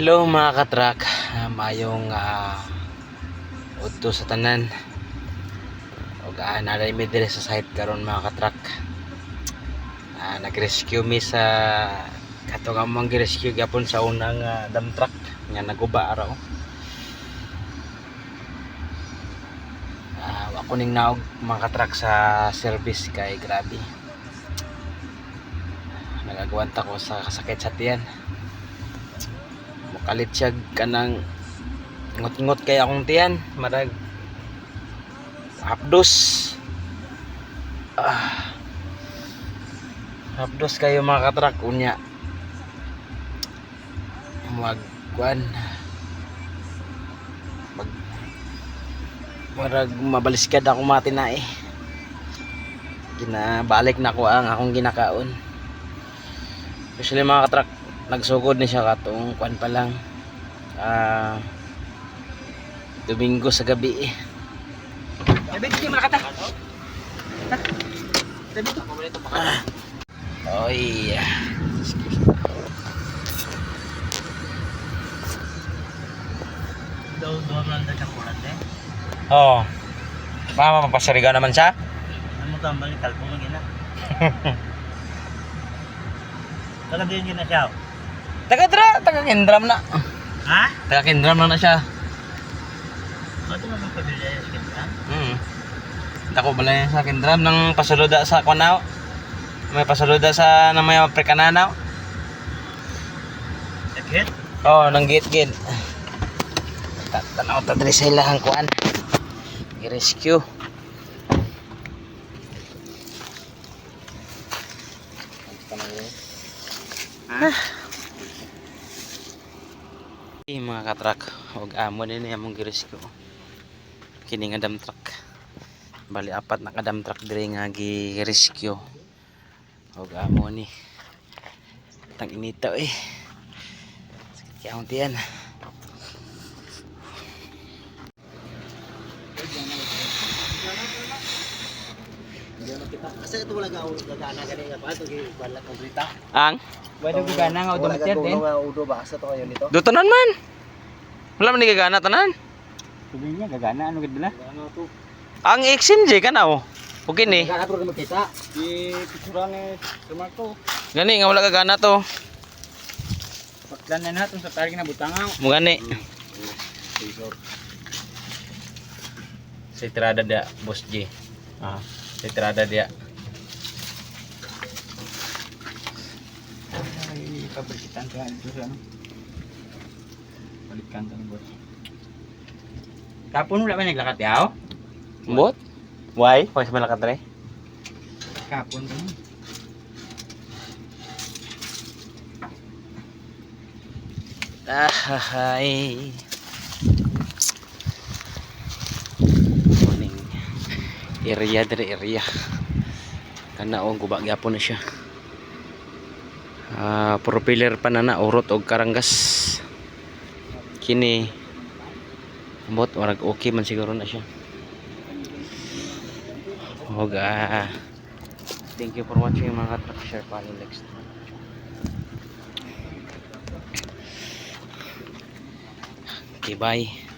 Hello mga katrak, uh, mayong uh, udto sa tanan. Og uh, naday mi dire sa site karon mga katrak. Uh, nag-rescue mi sa kato nga mong rescue gyapon sa unang uh, dump truck nga naguba araw. Uh, ako ning naog mga katrak sa service kay grabe. Nagagawanta ko sa kasakit sa tiyan mukalit siya kanang ngot-ngot kay akong tiyan marag hapdos. Ah, hapdos kayo mga katrak unya. Mag kuan mag marag mabaliskad ako mati na eh. Ginabalik na ko ang akong ginakaon. Especially mga katrak nagsugod ni siya katong kuan pa lang ah Domingo sa gabi eh. Sabi di malakata. Sabi to. Ah. Kulat eh. Oh. Mama mapasariga naman siya. Ano to ang balik talpo mo gina. Taga din gina siya. Taga dra, taga kindram na. Ha? Taga kindram na na siya. Ano man ang pabili sa kita? Hmm. Dako bala yan sa kindram ng pasuluda sa kunaw. May pasuluda sa na may prekananaw. Sakit? Oh, nang git-git. Tatanaw ta diri sa ilahang kuan. I-rescue. Ha? Mga katrak, og amo din niya mong girescue. Kini nga dump truck. Bali apat na ka dump truck diri nga gi-rescue. Og amo ni. Tang inita eh. Sakit kaya akong tiyan. Kasi ito wala ulo gagana gani nga pa ito gibalat ang brita. Ang? Wala ko gana nga odometer din. Wala ka udo ba asa to dito? Dutonan man. Wala man gagana tanan. Sabi niya gagana ano gid bala? Ano to? Ang XMJ ka na oh. Okay ni. Gagana to mo kita. Di picturean ni Marco. Gani nga wala gagana to. Paklan na natin sa tarig na butangaw. Mo gani. Si tirada dia, Boss J. Ah, si tirada dia. Ay, pabrikitan ka ito sa ano. Balikan ka ng boss. Kapon wala ba naglakat yaw? Bot? Why? Why sa malakat re? Kapon ba mo? Ah, ay. Morning. Area dire area. Kana og guba gyapon na siya. Ah, propeller pa na na urot og karanggas. Kini bot warag okay man siguro na siya. Og ah, thank you for watching mga truck share pa next. Okay, bye.